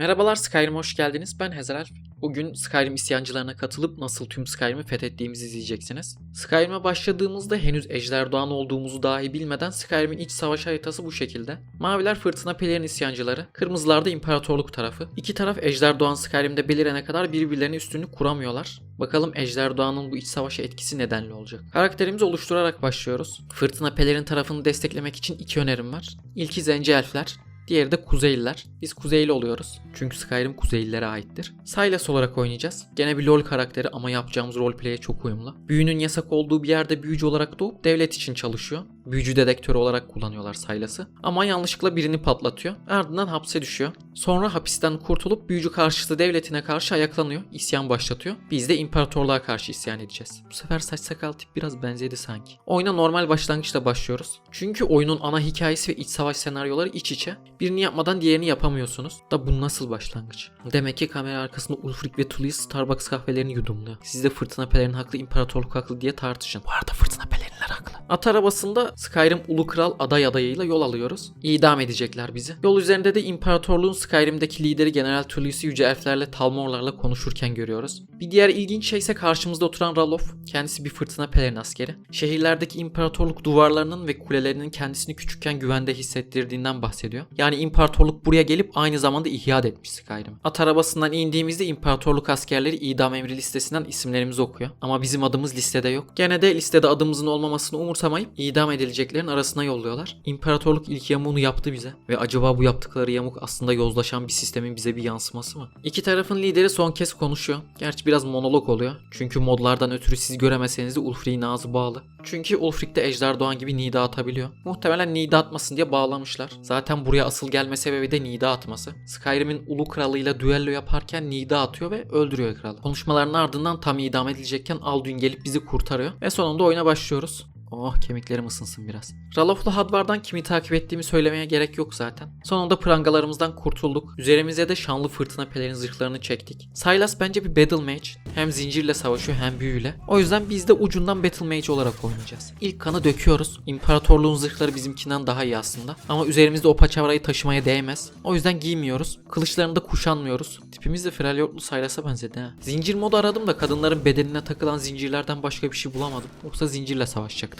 Merhabalar Skyrim hoş geldiniz. Ben Hezer Alp. Bugün Skyrim isyancılarına katılıp nasıl tüm Skyrim'i fethettiğimizi izleyeceksiniz. Skyrim'e başladığımızda henüz Ejder Doğan olduğumuzu dahi bilmeden Skyrim'in iç savaş haritası bu şekilde. Maviler Fırtına Pelerin isyancıları, kırmızılar da İmparatorluk tarafı. İki taraf Ejder Doğan Skyrim'de belirene kadar birbirlerine üstünlük kuramıyorlar. Bakalım Ejder Doğan'ın bu iç savaşa etkisi nedenli olacak. Karakterimizi oluşturarak başlıyoruz. Fırtına Pelerin tarafını desteklemek için iki önerim var. İlki Zenci Elfler, Diğeri de Kuzeyliler. Biz Kuzeyli oluyoruz. Çünkü Skyrim Kuzeylilere aittir. Sylas olarak oynayacağız. Gene bir LoL karakteri ama yapacağımız roleplay'e çok uyumlu. Büyünün yasak olduğu bir yerde büyücü olarak doğup devlet için çalışıyor. Büyücü dedektörü olarak kullanıyorlar Sylas'ı. Ama yanlışlıkla birini patlatıyor. Ardından hapse düşüyor. Sonra hapisten kurtulup büyücü karşıtı devletine karşı ayaklanıyor. İsyan başlatıyor. Biz de imparatorluğa karşı isyan edeceğiz. Bu sefer saç sakal tip biraz benzedi sanki. Oyuna normal başlangıçla başlıyoruz. Çünkü oyunun ana hikayesi ve iç savaş senaryoları iç içe. Birini yapmadan diğerini yapamıyorsunuz. Da bu nasıl başlangıç? Demek ki kamera arkasında Ulfric ve Tullis Starbucks kahvelerini yudumluyor. Siz de Fırtına Pelerin haklı, İmparatorluk haklı diye tartışın. Bu arada Fırtına Pelerinler haklı. At arabasında Skyrim Ulu Kral aday adayıyla yol alıyoruz. İdam edecekler bizi. Yol üzerinde de İmparatorluğun Skyrim'deki lideri General Tullis'i yüce elflerle Talmorlarla konuşurken görüyoruz. Bir diğer ilginç şey ise karşımızda oturan Ralof. Kendisi bir Fırtına Pelerin askeri. Şehirlerdeki imparatorluk duvarlarının ve kulelerinin kendisini küçükken güvende hissettirdiğinden bahsediyor. Yani imparatorluk buraya gelip aynı zamanda ihya etmiş Skyrim. At arabasından indiğimizde imparatorluk askerleri idam emri listesinden isimlerimizi okuyor. Ama bizim adımız listede yok. Gene de listede adımızın olmamasını umursamayıp idam edileceklerin arasına yolluyorlar. İmparatorluk ilk yamuğunu yaptı bize. Ve acaba bu yaptıkları yamuk aslında yozlaşan bir sistemin bize bir yansıması mı? İki tarafın lideri son kez konuşuyor. Gerçi biraz monolog oluyor. Çünkü modlardan ötürü siz göremeseniz de Ulfric'in ağzı bağlı. Çünkü Ulfric de Ejder Doğan gibi nida atabiliyor. Muhtemelen nida atmasın diye bağlamışlar. Zaten buraya asıl gelme sebebi de nida atması. Skyrim'in ulu kralıyla düello yaparken nida atıyor ve öldürüyor kralı. Konuşmaların ardından tam idam edilecekken Alduin gelip bizi kurtarıyor. Ve sonunda oyuna başlıyoruz. Oh kemiklerim ısınsın biraz. Ralof'la Hadvar'dan kimi takip ettiğimi söylemeye gerek yok zaten. Sonunda prangalarımızdan kurtulduk. Üzerimize de şanlı fırtına pelerin zırhlarını çektik. Sylas bence bir Battle Mage. Hem zincirle savaşıyor hem büyüyle. O yüzden biz de ucundan Battle Mage olarak oynayacağız. İlk kanı döküyoruz. İmparatorluğun zırhları bizimkinden daha iyi aslında. Ama üzerimizde o paçavrayı taşımaya değmez. O yüzden giymiyoruz. Kılıçlarını da kuşanmıyoruz. Tipimiz de Freljordlu Sylas'a benzedi ha. Zincir modu aradım da kadınların bedenine takılan zincirlerden başka bir şey bulamadım. Yoksa zincirle savaşacaktık.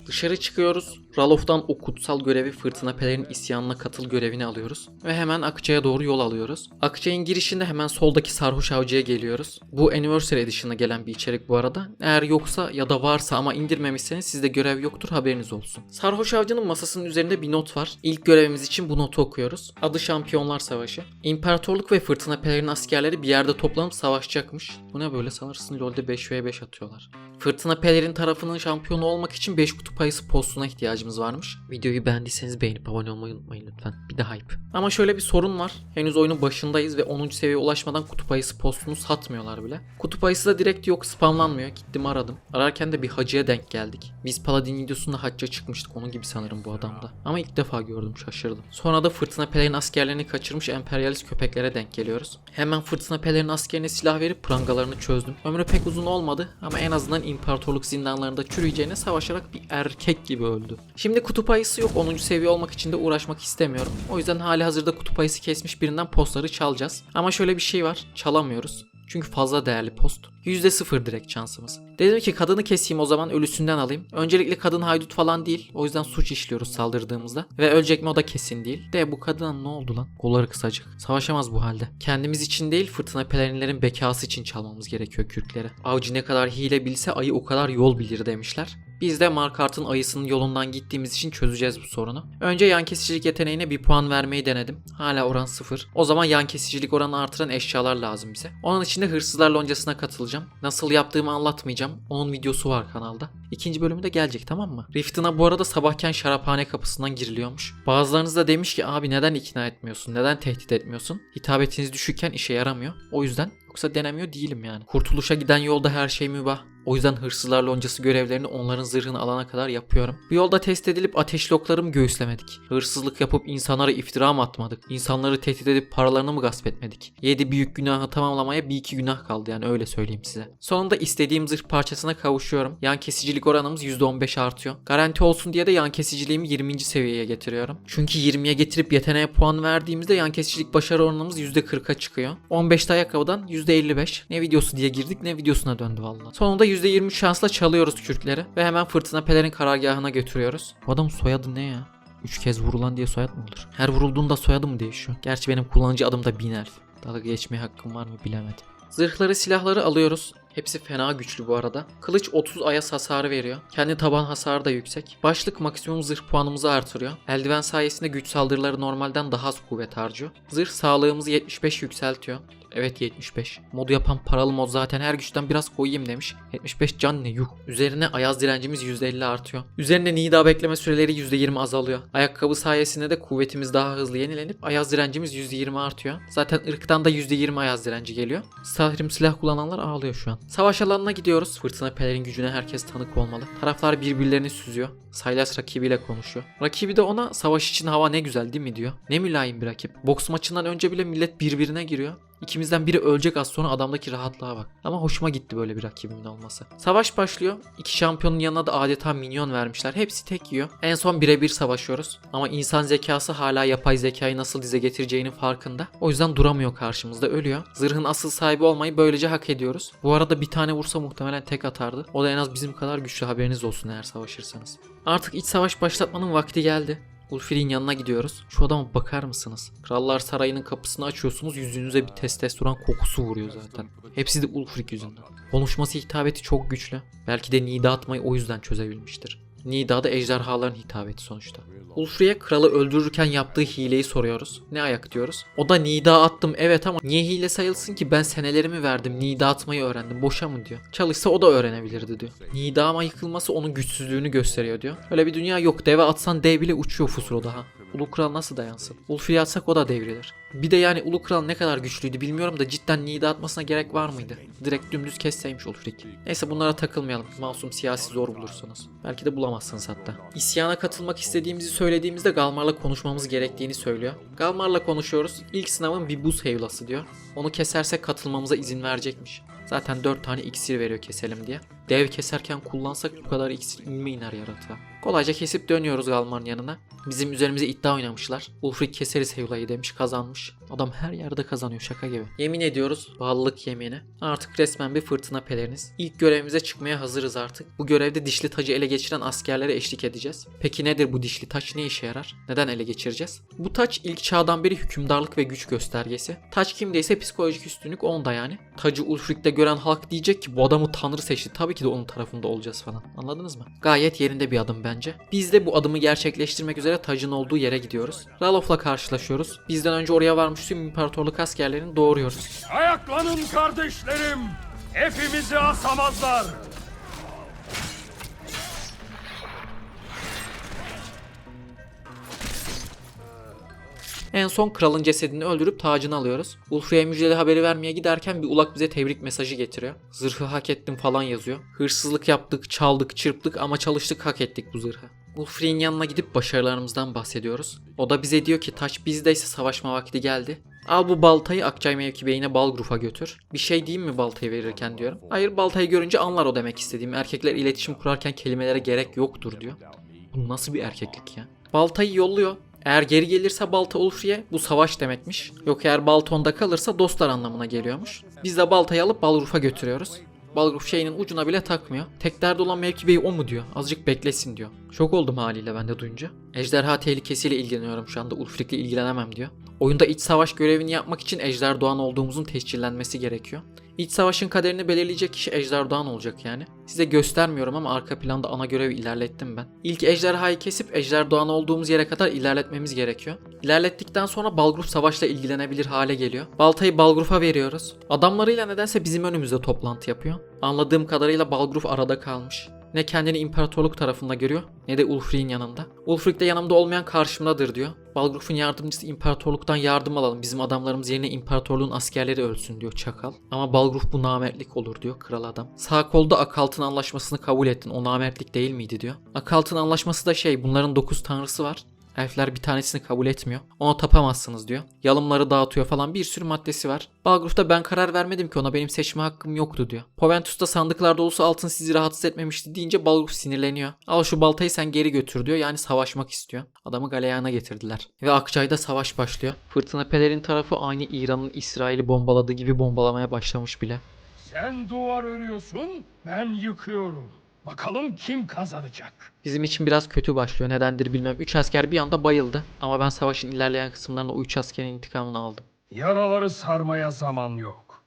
Dışarı çıkıyoruz. Ralof'tan o kutsal görevi Fırtına Pelerin isyanına katıl görevini alıyoruz. Ve hemen Akçay'a doğru yol alıyoruz. Akçay'ın girişinde hemen soldaki Sarhoş Avcı'ya geliyoruz. Bu Anniversary Edition'a gelen bir içerik bu arada. Eğer yoksa ya da varsa ama indirmemişseniz sizde görev yoktur haberiniz olsun. Sarhoş Avcı'nın masasının üzerinde bir not var. İlk görevimiz için bu notu okuyoruz. Adı Şampiyonlar Savaşı. İmparatorluk ve Fırtına Pelerin askerleri bir yerde toplanıp savaşacakmış. Bu ne böyle sanırsın LoL'de 5v5 atıyorlar. Fırtına Pelerin tarafının şampiyonu olmak için 5 kutup ayısı postuna ihtiyacımız varmış. Videoyu beğendiyseniz beğenip abone olmayı unutmayın lütfen. Bir de hype. Ama şöyle bir sorun var. Henüz oyunun başındayız ve 10. seviyeye ulaşmadan kutup ayısı postunu satmıyorlar bile. Kutup ayısı da direkt yok spamlanmıyor. Gittim aradım. Ararken de bir hacıya denk geldik. Biz Paladin videosunda hacca çıkmıştık. Onun gibi sanırım bu adamda. Ama ilk defa gördüm şaşırdım. Sonra da Fırtına Pelerin askerlerini kaçırmış emperyalist köpeklere denk geliyoruz. Hemen Fırtına Pelerin askerine silah verip prangalarını çözdüm. Ömrü pek uzun olmadı ama en azından imparatorluk zindanlarında çürüyeceğine savaşarak bir erkek gibi öldü. Şimdi kutup ayısı yok 10. seviye olmak için de uğraşmak istemiyorum. O yüzden hali hazırda kutup ayısı kesmiş birinden postları çalacağız. Ama şöyle bir şey var çalamıyoruz. Çünkü fazla değerli post. %0 direkt şansımız. Dedim ki kadını keseyim o zaman ölüsünden alayım. Öncelikle kadın haydut falan değil. O yüzden suç işliyoruz saldırdığımızda. Ve ölecek mi o da kesin değil. De bu kadına ne oldu lan? Kolları kısacık. Savaşamaz bu halde. Kendimiz için değil fırtına pelerinlerin bekası için çalmamız gerekiyor kürkleri. Avcı ne kadar hile bilse ayı o kadar yol bilir demişler. Biz de Markart'ın ayısının yolundan gittiğimiz için çözeceğiz bu sorunu. Önce yan kesicilik yeteneğine bir puan vermeyi denedim. Hala oran 0. O zaman yan kesicilik oranı artıran eşyalar lazım bize. Onun için de hırsızlar loncasına katılacağım. Nasıl yaptığımı anlatmayacağım. Onun videosu var kanalda. İkinci bölümü de gelecek tamam mı? Riftin'a bu arada sabahken şaraphane kapısından giriliyormuş. Bazılarınız da demiş ki abi neden ikna etmiyorsun? Neden tehdit etmiyorsun? Hitabetiniz düşükken işe yaramıyor. O yüzden Yoksa denemiyor değilim yani. Kurtuluşa giden yolda her şey mübah. O yüzden hırsızlar loncası görevlerini onların zırhını alana kadar yapıyorum. Bu yolda test edilip ateşli oklarımı göğüslemedik. Hırsızlık yapıp insanlara iftira mı atmadık? İnsanları tehdit edip paralarını mı gasp etmedik? 7 büyük günahı tamamlamaya bir iki günah kaldı yani öyle söyleyeyim size. Sonunda istediğim zırh parçasına kavuşuyorum. Yan kesicilik oranımız %15 artıyor. Garanti olsun diye de yan kesiciliğimi 20. seviyeye getiriyorum. Çünkü 20'ye getirip yeteneğe puan verdiğimizde yan kesicilik başarı oranımız %40'a çıkıyor. 15'te ayakkabıdan %55. Ne videosu diye girdik ne videosuna döndü valla. Sonunda %23 şansla çalıyoruz kürkleri ve hemen fırtına pelerin karargahına götürüyoruz. Bu adamın soyadı ne ya? Üç kez vurulan diye soyad mı olur? Her vurulduğunda soyadı mı değişiyor? Gerçi benim kullanıcı adım da Binelf. Dalga geçmeye hakkım var mı bilemedim. Zırhları silahları alıyoruz. Hepsi fena güçlü bu arada. Kılıç 30 ayas hasarı veriyor. Kendi taban hasarı da yüksek. Başlık maksimum zırh puanımızı artırıyor. Eldiven sayesinde güç saldırıları normalden daha az kuvvet harcıyor. Zırh sağlığımızı 75 yükseltiyor. Evet 75. Modu yapan paralı mod zaten her güçten biraz koyayım demiş. 75 can ne yuh. Üzerine ayaz direncimiz %50 artıyor. Üzerine nida bekleme süreleri %20 azalıyor. Ayakkabı sayesinde de kuvvetimiz daha hızlı yenilenip ayaz direncimiz %20 artıyor. Zaten ırktan da %20 ayaz direnci geliyor. Sahrim silah kullananlar ağlıyor şu an. Savaş alanına gidiyoruz. Fırtına pelerin gücüne herkes tanık olmalı. Taraflar birbirlerini süzüyor. Saylas rakibiyle konuşuyor. Rakibi de ona savaş için hava ne güzel değil mi diyor. Ne mülayim bir rakip. Boks maçından önce bile millet birbirine giriyor. İkimizden biri ölecek az sonra adamdaki rahatlığa bak. Ama hoşuma gitti böyle bir rakibimin olması. Savaş başlıyor. İki şampiyonun yanına da adeta minyon vermişler. Hepsi tek yiyor. En son birebir savaşıyoruz. Ama insan zekası hala yapay zekayı nasıl dize getireceğinin farkında. O yüzden duramıyor karşımızda ölüyor. Zırhın asıl sahibi olmayı böylece hak ediyoruz. Bu arada bir tane vursa muhtemelen tek atardı. O da en az bizim kadar güçlü haberiniz olsun eğer savaşırsanız. Artık iç savaş başlatmanın vakti geldi. Ulfir'in yanına gidiyoruz. Şu adama bakar mısınız? Krallar Sarayı'nın kapısını açıyorsunuz yüzünüze bir testosteron kokusu vuruyor zaten. Hepsi de Ulfric yüzünden. Konuşması hitabeti çok güçlü. Belki de Nida atmayı o yüzden çözebilmiştir. Nida da ejderhaların hitabeti sonuçta. Ulfri'ye kralı öldürürken yaptığı hileyi soruyoruz. Ne ayak diyoruz. O da Nida attım evet ama niye hile sayılsın ki ben senelerimi verdim Nida atmayı öğrendim boşa mı diyor. Çalışsa o da öğrenebilirdi diyor. Nida ama yıkılması onun güçsüzlüğünü gösteriyor diyor. Öyle bir dünya yok deve atsan dev bile uçuyor Fusro daha. Ulu Kral nasıl dayansın? Ulfri'ye atsak o da devrilir. Bir de yani Ulu Kral ne kadar güçlüydü bilmiyorum da cidden Nida atmasına gerek var mıydı? Direkt dümdüz kesseymiş Ulfric. Neyse bunlara takılmayalım. Masum siyasi zor bulursunuz. Belki de bulamazsınız hatta. İsyana katılmak istediğimizi söylediğimizde Galmar'la konuşmamız gerektiğini söylüyor. Galmar'la konuşuyoruz. İlk sınavın bir buz heyulası diyor. Onu kesersek katılmamıza izin verecekmiş. Zaten 4 tane iksir veriyor keselim diye. Dev keserken kullansak bu kadar iksir inme iner yaratığa. Kolayca kesip dönüyoruz Galmar'ın yanına. Bizim üzerimize iddia oynamışlar. Ulfric keseriz Heyula'yı demiş kazanmış. Adam her yerde kazanıyor şaka gibi. Yemin ediyoruz bağlılık yemini. Artık resmen bir fırtına peleriniz. İlk görevimize çıkmaya hazırız artık. Bu görevde dişli tacı ele geçiren askerlere eşlik edeceğiz. Peki nedir bu dişli taç ne işe yarar? Neden ele geçireceğiz? Bu taç ilk çağdan beri hükümdarlık ve güç göstergesi. Taç kimdeyse psikolojik üstünlük onda yani. Tacı Ulfric'te gören halk diyecek ki bu adamı tanrı seçti. Tabii ki de onun tarafında olacağız falan. Anladınız mı? Gayet yerinde bir adım bence. Biz de bu adımı gerçekleştirmek üzere tacın olduğu yere gidiyoruz. Ralof'la karşılaşıyoruz. Bizden önce oraya varmış tüm imparatorluk askerlerini doğuruyoruz. Ayaklanın kardeşlerim. Hepimizi asamazlar. En son kralın cesedini öldürüp tacını alıyoruz. Ulfri'ye müjdeli haberi vermeye giderken bir ulak bize tebrik mesajı getiriyor. Zırhı hak ettim falan yazıyor. Hırsızlık yaptık, çaldık, çırptık ama çalıştık hak ettik bu zırhı. Ulfri'nin yanına gidip başarılarımızdan bahsediyoruz. O da bize diyor ki taç bizdeyse savaşma vakti geldi. Al bu baltayı Akçay mevki beyine Balgruf'a götür. Bir şey diyeyim mi baltayı verirken diyorum. Hayır baltayı görünce anlar o demek istediğim. Erkekler iletişim kurarken kelimelere gerek yoktur diyor. Bu nasıl bir erkeklik ya? Baltayı yolluyor. Eğer geri gelirse balta Ulfri'ye bu savaş demekmiş. Yok eğer balta onda kalırsa dostlar anlamına geliyormuş. Biz de baltayı alıp Balgruf'a götürüyoruz. Balgruf şeyinin ucuna bile takmıyor. Tek derdi olan mevki bey o mu diyor. Azıcık beklesin diyor. Şok oldum haliyle ben de duyunca. Ejderha tehlikesiyle ilgileniyorum şu anda. Ulfric'le ilgilenemem diyor. Oyunda iç savaş görevini yapmak için Ejder Doğan olduğumuzun tescillenmesi gerekiyor. İç savaşın kaderini belirleyecek kişi Ejder Doğan olacak yani. Size göstermiyorum ama arka planda ana görevi ilerlettim ben. İlk ejderhayı kesip Ejder Doğan olduğumuz yere kadar ilerletmemiz gerekiyor. İlerlettikten sonra Balgruf savaşla ilgilenebilir hale geliyor. Baltayı Balgruf'a veriyoruz. Adamlarıyla nedense bizim önümüzde toplantı yapıyor. Anladığım kadarıyla Balgruf arada kalmış. Ne kendini imparatorluk tarafında görüyor ne de Ulfric'in yanında. Ulfric de yanımda olmayan karşımdadır diyor. Balgruf'un yardımcısı imparatorluktan yardım alalım. Bizim adamlarımız yerine imparatorluğun askerleri ölsün diyor çakal. Ama Balgruf bu namertlik olur diyor kral adam. Sağ kolda Akalt'ın anlaşmasını kabul ettin. O namertlik değil miydi diyor. Akalt'ın anlaşması da şey bunların 9 tanrısı var. Elfler bir tanesini kabul etmiyor. Ona tapamazsınız diyor. Yalımları dağıtıyor falan bir sürü maddesi var. Balgruf da ben karar vermedim ki ona benim seçme hakkım yoktu diyor. Poventus da sandıklar dolusu altın sizi rahatsız etmemişti deyince Balgruf sinirleniyor. Al şu baltayı sen geri götür diyor. Yani savaşmak istiyor. Adamı galeyana getirdiler. Ve Akçay'da savaş başlıyor. Fırtına Peder'in tarafı aynı İran'ın İsrail'i bombaladığı gibi bombalamaya başlamış bile. Sen duvar örüyorsun, ben yıkıyorum. Bakalım kim kazanacak? Bizim için biraz kötü başlıyor. Nedendir bilmem. 3 asker bir anda bayıldı. Ama ben savaşın ilerleyen kısımlarında o 3 askerin intikamını aldım. Yaraları sarmaya zaman yok.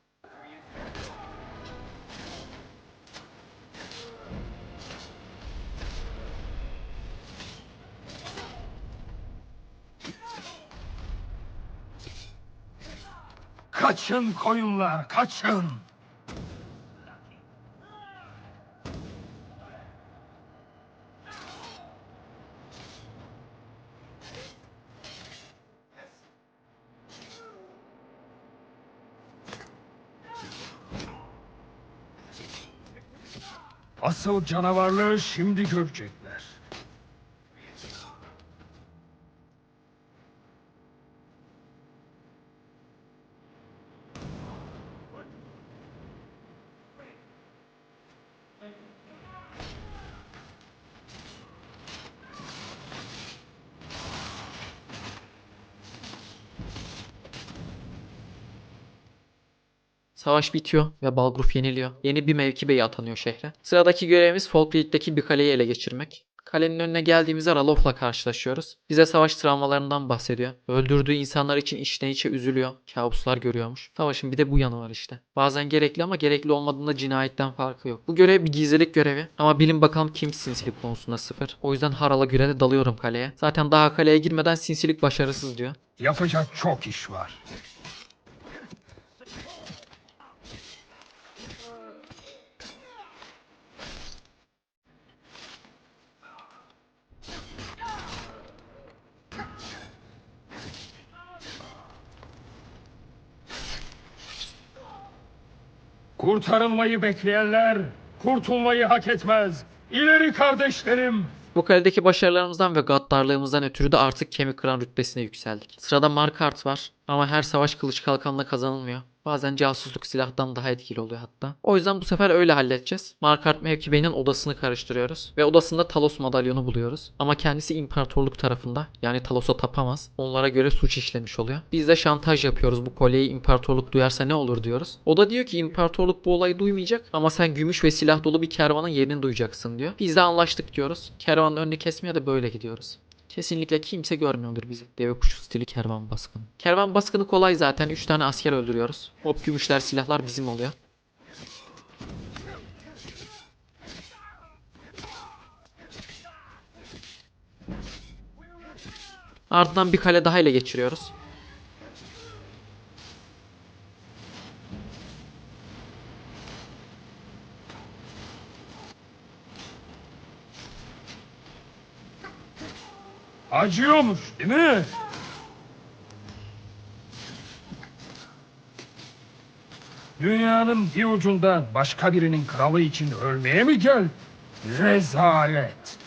Kaçın koyunlar, kaçın! Asıl canavarlığı şimdi görecekler. Savaş bitiyor ve Balgruf yeniliyor. Yeni bir mevki beyi atanıyor şehre. Sıradaki görevimiz Folkreed'deki bir kaleyi ele geçirmek. Kalenin önüne geldiğimizde Ralof'la karşılaşıyoruz. Bize savaş travmalarından bahsediyor. Öldürdüğü insanlar için içten içe üzülüyor. Kabuslar görüyormuş. Savaşın bir de bu yanı var işte. Bazen gerekli ama gerekli olmadığında cinayetten farkı yok. Bu görev bir gizlilik görevi. Ama bilin bakalım kim sinsilik konusunda sıfır. O yüzden Haral'a göre de dalıyorum kaleye. Zaten daha kaleye girmeden sinsilik başarısız diyor. Yapacak çok iş var. Kurtarılmayı bekleyenler kurtulmayı hak etmez. İleri kardeşlerim. Bu kaledeki başarılarımızdan ve gaddarlığımızdan ötürü de artık kemik kıran rütbesine yükseldik. Sırada Markart var ama her savaş kılıç kalkanla kazanılmıyor. Bazen casusluk silahtan daha etkili oluyor hatta. O yüzden bu sefer öyle halledeceğiz. Markart mevkibeğinin odasını karıştırıyoruz. Ve odasında Talos madalyonu buluyoruz. Ama kendisi imparatorluk tarafında. Yani Talos'a tapamaz. Onlara göre suç işlemiş oluyor. Biz de şantaj yapıyoruz. Bu kolyeyi imparatorluk duyarsa ne olur diyoruz. O da diyor ki imparatorluk bu olayı duymayacak. Ama sen gümüş ve silah dolu bir kervanın yerini duyacaksın diyor. Biz de anlaştık diyoruz. Kervanın önünü kesmeye de böyle gidiyoruz. Kesinlikle kimse görmüyordur bizi. Deve kuşu stili kervan baskını. Kervan baskını kolay zaten. 3 tane asker öldürüyoruz. Hop gümüşler silahlar bizim oluyor. Ardından bir kale daha ile geçiriyoruz. Acıyormuş değil mi? Dünyanın bir ucundan başka birinin kralı için ölmeye mi gel? Rezalet.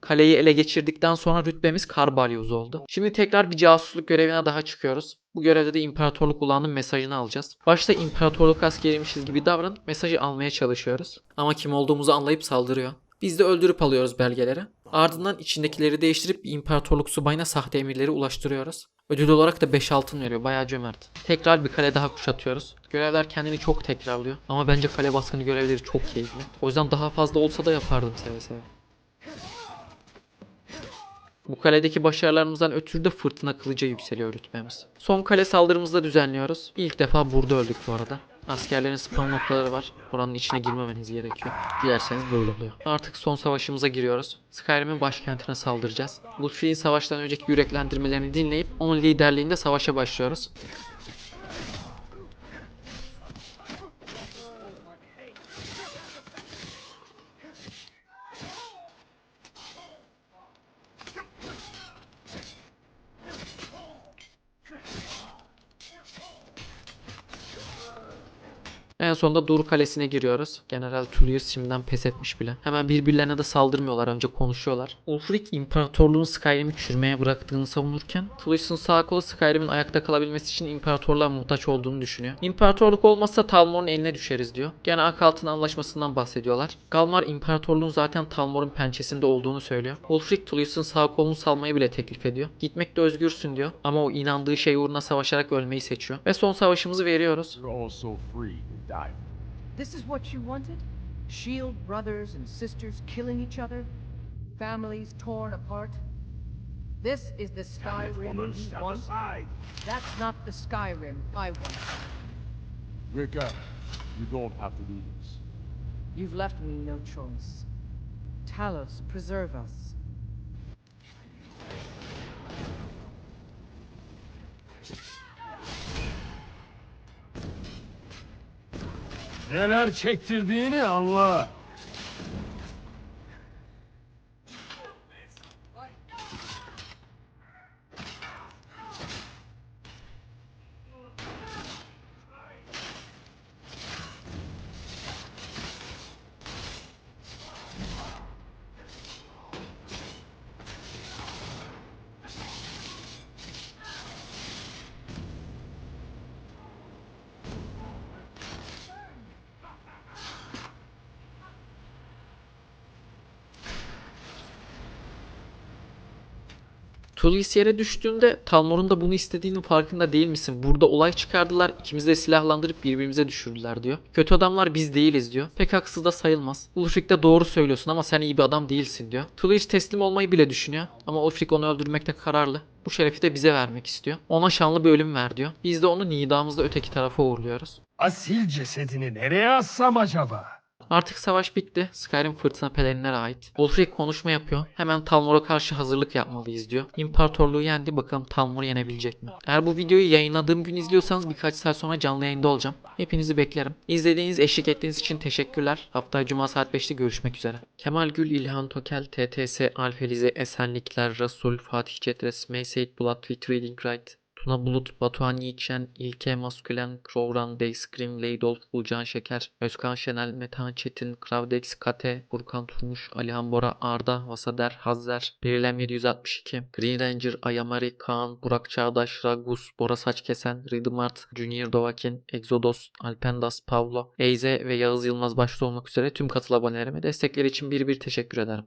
Kaleyi ele geçirdikten sonra rütbemiz Karbalyuz oldu. Şimdi tekrar bir casusluk görevine daha çıkıyoruz. Bu görevde de imparatorluk ulanın mesajını alacağız. Başta imparatorluk askeriymişiz gibi davranıp mesajı almaya çalışıyoruz. Ama kim olduğumuzu anlayıp saldırıyor. Biz de öldürüp alıyoruz belgeleri. Ardından içindekileri değiştirip bir imparatorluk subayına sahte emirleri ulaştırıyoruz. Ödül olarak da 5 altın veriyor. Bayağı cömert. Tekrar bir kale daha kuşatıyoruz. Görevler kendini çok tekrarlıyor. Ama bence kale baskını görevleri çok keyifli. O yüzden daha fazla olsa da yapardım seve seve. Bu kaledeki başarılarımızdan ötürü de fırtına kılıca yükseliyor rütbemiz. Son kale saldırımızda düzenliyoruz. İlk defa burada öldük bu arada. Askerlerin spam noktaları var. Oranın içine girmemeniz gerekiyor. Dilerseniz böyle oluyor. Artık son savaşımıza giriyoruz. Skyrim'in başkentine saldıracağız. Lutfi'nin savaştan önceki yüreklendirmelerini dinleyip onun liderliğinde savaşa başlıyoruz. En sonunda Dur Kalesi'ne giriyoruz. General Tullius şimdiden pes etmiş bile. Hemen birbirlerine de saldırmıyorlar. Önce konuşuyorlar. Ulfric imparatorluğun Skyrim'i çürümeye bıraktığını savunurken Tullius'un sağ kolu Skyrim'in ayakta kalabilmesi için imparatorluğa muhtaç olduğunu düşünüyor. İmparatorluk olmazsa Talmor'un eline düşeriz diyor. Gene Akalt'ın anlaşmasından bahsediyorlar. Galmar imparatorluğun zaten Talmor'un pençesinde olduğunu söylüyor. Ulfric Tullius'un sağ kolunu salmayı bile teklif ediyor. Gitmekte özgürsün diyor. Ama o inandığı şey uğruna savaşarak ölmeyi seçiyor. Ve son savaşımızı veriyoruz. Die. This is what you wanted? Shield brothers and sisters killing each other? Families torn apart? This is the Skyrim you want? That's not the Skyrim I want. Rika, you don't have to do this. You've left me no choice. Talos, preserve us. Neler çektirdiğini anla. Tullius yere düştüğünde Talmor'un da bunu istediğinin farkında değil misin? Burada olay çıkardılar, ikimizi de silahlandırıp birbirimize düşürdüler diyor. Kötü adamlar biz değiliz diyor. Pek haksız da sayılmaz. Ulfric de doğru söylüyorsun ama sen iyi bir adam değilsin diyor. Tullius teslim olmayı bile düşünüyor ama Ulfric onu öldürmekte kararlı. Bu şerefi de bize vermek istiyor. Ona şanlı bir ölüm ver diyor. Biz de onu nidamızda öteki tarafa uğurluyoruz. Asil cesedini nereye assam acaba? Artık savaş bitti. Skyrim fırtına pelerinlere ait. Ulfric konuşma yapıyor. Hemen Talmor'a karşı hazırlık yapmalıyız diyor. İmparatorluğu yendi. Bakalım Talmor yenebilecek mi? Eğer bu videoyu yayınladığım gün izliyorsanız birkaç saat sonra canlı yayında olacağım. Hepinizi beklerim. İzlediğiniz, eşlik ettiğiniz için teşekkürler. Haftaya Cuma saat 5'te görüşmek üzere. Kemal Gül, İlhan Tokel, TTS, Alfelize, Esenlikler, Rasul, Fatih Cetres, Meyseyit Bulat, Fit Reading Right, Tuna Bulut, Batuhan Yiğitşen, İlke Maskülen, Krovran, Dayscream, Leydolf, Bulcan Şeker, Özkan Şenel, Metehan Çetin, Kravdex, Kate, Furkan Turmuş, Alihan Bora, Arda, Vasader, Hazzer, Birilem 762, Green Ranger, Ayamari, Kaan, Burak Çağdaş, Ragus, Bora Saçkesen, Ridimart, Junior Dovakin, Exodos, Alpendas, Pavlo, Eyze ve Yağız Yılmaz başta olmak üzere tüm katıl abonelerime destekleri için bir bir teşekkür ederim.